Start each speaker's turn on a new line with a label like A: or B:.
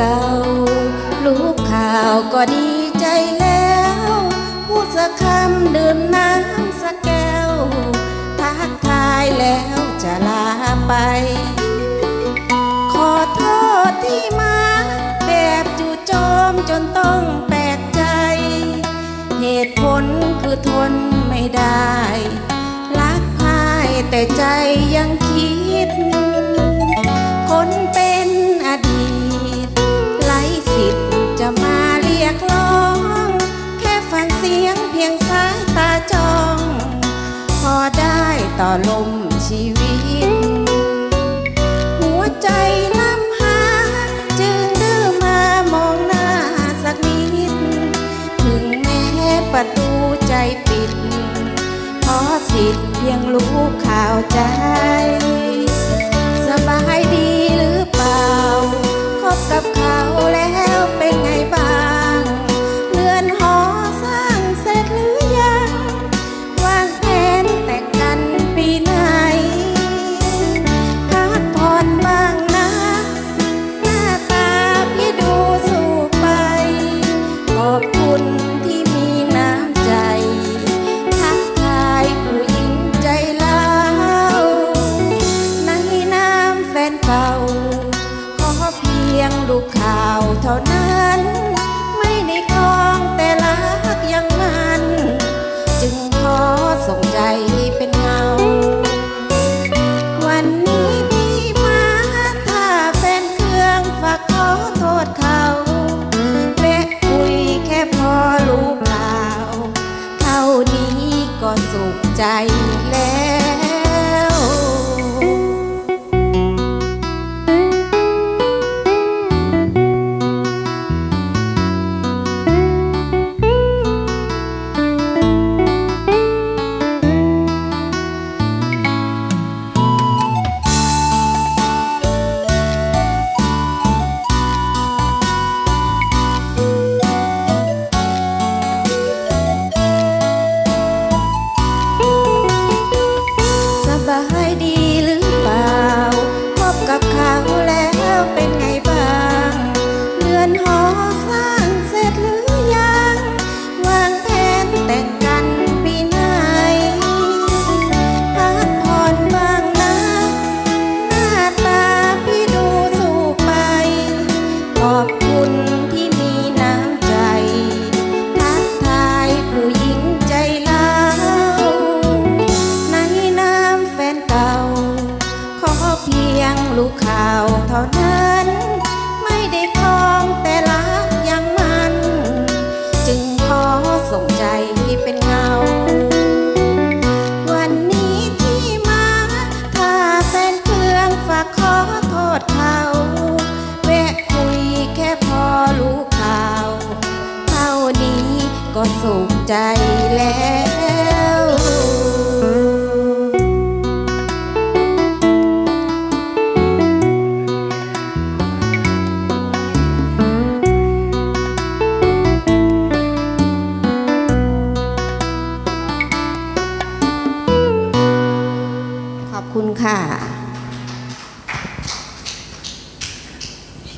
A: รู้ข่าวก็ดีใจแล้ว พูดสักคำดื่มน้ำสักแก้ว ทักทายแล้วจะลาไป ขอโทษที่มา แบบจู่โจมจนต้องแปลกใจ เหตุผลคือทนไม่ได้ รักพายแต่ใจ ได้ต่อลมชีวิต หัวใจลำหา จึงดื้อมามองหน้าสักนิด ถึงแม้ประตูใจปิด ขอสิทธิ์เพียงรู้ข่าวใจ สบายดี ท่านั้น ไม่ได้คลองแต่รักยังมัน จึงขอส่งใจเป็นเงา วันนี้พี่มาถ้าแฟนเครื่องฝากขอโทษเขาแวะคุยแค่พอรู้ข่าว เท่านี้ก็สุขใจแล้ว คุณ ก็สุขใจแล้วขอบคุณค่ะ